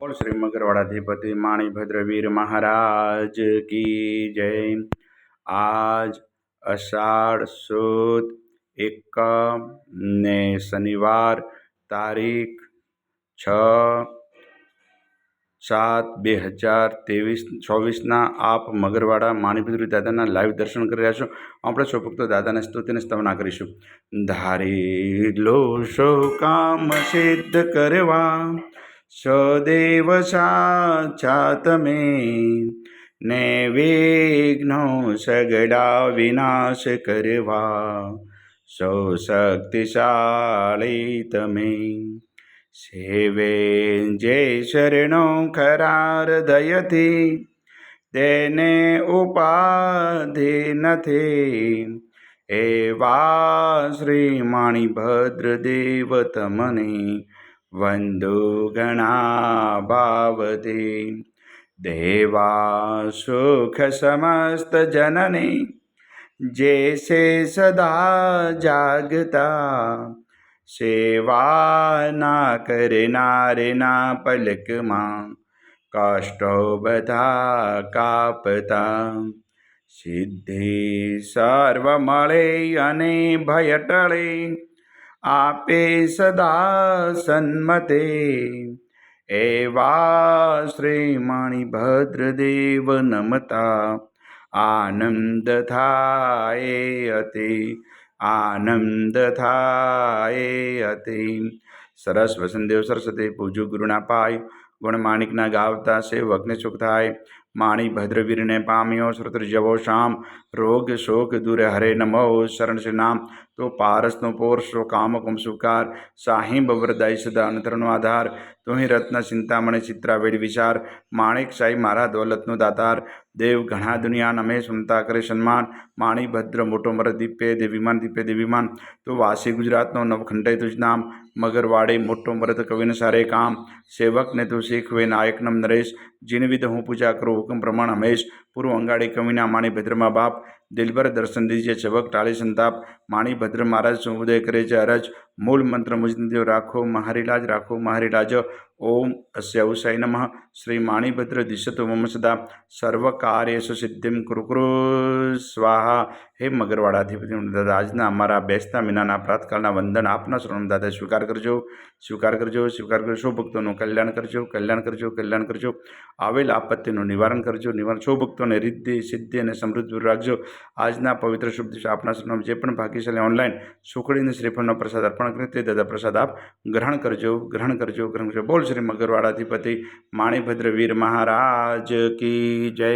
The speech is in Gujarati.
બોલ શ્રી મગરવાડાધિપતિ માણીભદ્ર વીર મહારાજ કી જય. આજ અષાઢ સુદ એકમ ને શનિવાર તારીખ છ સાત બે હજાર ત્રેવીસ ચોવીસના આપ મગરવાડા માણીભદ્ર દાદાના લાઈવ દર્શન કરી રહ્યા છો. આપણે સૌ દાદાને સ્તુતિને સ્તવના કરીશું. ધારી લો શો કામ સિદ્ધ કરવા. સદેવ સાચા તમે ને વિઘ્નો સગડા વિનાશ કરવા સૌ શક્તિશાળી તમે સેવે જે શરણો ખરાર દયથી તેને ઉપાધિ નથી એવા શ્રી માણીભદ્ર દેવ તમને વંદુ ગણા ભાવતી દેવા સુખ સમસ્ત જનની જે સે સદા જાગતા સેવા ના કરનારે ના પલકમાં કાષ્ટો બધા કાપતા સિદ્ધિ સર્વ મળે અને ભય ટળે આપે સદા સન્મતે. એવા શ્રી મણિભદ્રદેવ નમતા. આનંદ થાય અતિ, આનંદ થાય અતિ. સરસ વસંતદેવ સરસ્વતી પૂજુ ગુરુના પાય, ગુણ માણિકના ગાવતા સેવકને સુખ થાય. માણી ભદ્રવીરને પામ્યો શ્રુત જવો શામ. રોગ, શોક, દૂર, હરે નમો, શરણ શ્રી નામ. તો પારસનો પોરસો કામકમ સુકાર. સાહિમ વરદાય, સદા અંતરનો આધાર. તુહી રત્ન, ચિંતામણી, ચિત્રાવેડ વિચાર. માણેક સાઈ મારા દોલતનો દાતાર. દેવ ઘણા દુનિયા નમે સુનતા કરે સન્માન, માણી ભદ્ર, મોટો મર દીપે દેવીમાન દીપે દેવીમાન તો વાસી ગુજરાતનો નવખંડય તુજ નામ, મગરવાડે મોટો મરત કવિને સારે કામ. સેવકને તું શીખવે નાયકનમ નરેશ જીનવિધ હું પૂજા કરું હુકમ પ્રમાણ હમેશ. પૂર્વ અંગાડી કવિના માણી ભદ્રમાં બાપ દિલભર દર્શન દીજે ચવક ટાળી સંતાપ. માણી ભદ્ર મહારાજ સુઉદય કરે છે અરજ? મૂળ મંત્ર મુજદેવ રાખો મહારીલાજ રાખો મહારીલાજ. ઓમ અસ્ય ઉસાઈ નમઃ શ્રી માણીભદ્ર દિશતુ મમ સદા સર્વ કાર્યેશુ સિદ્ધિમ કુરુકુરુ સ્વાહા હે મગરવાડાધિપતિ દાદા આજના અમારા બેસતા મહિનાના પ્રાતકાળના વંદન આપના શ્રવણ દાદા સ્વીકાર કરજો સ્વીકાર કરજો સ્વીકાર કરજો ભક્તોનું કલ્યાણ કરજો કલ્યાણ કરજો કલ્યાણ કરજો આવેલ આપત્તિનું નિવારણ કરજો નિવારણ સૌ ભક્તોને રિદ્ધિ સિદ્ધિ અને સમૃદ્ધિ રાખજો આજના પવિત્ર શુભ દિવસે આપના શ્રવણ જે પણ ભાગ્યશાળી ઓનલાઈન સુખડીને શ્રીફળનો પ્રસાદ અર્પણ કરે તે દાદા પ્રસાદ આપ ગ્રહણ કરજો ગ્રહણ કરજો ગ્રહણ કરજો બોલ શ્રી મગરવાડાધિપતિ માણીભદ્ર વીર મહારાજ કી જય.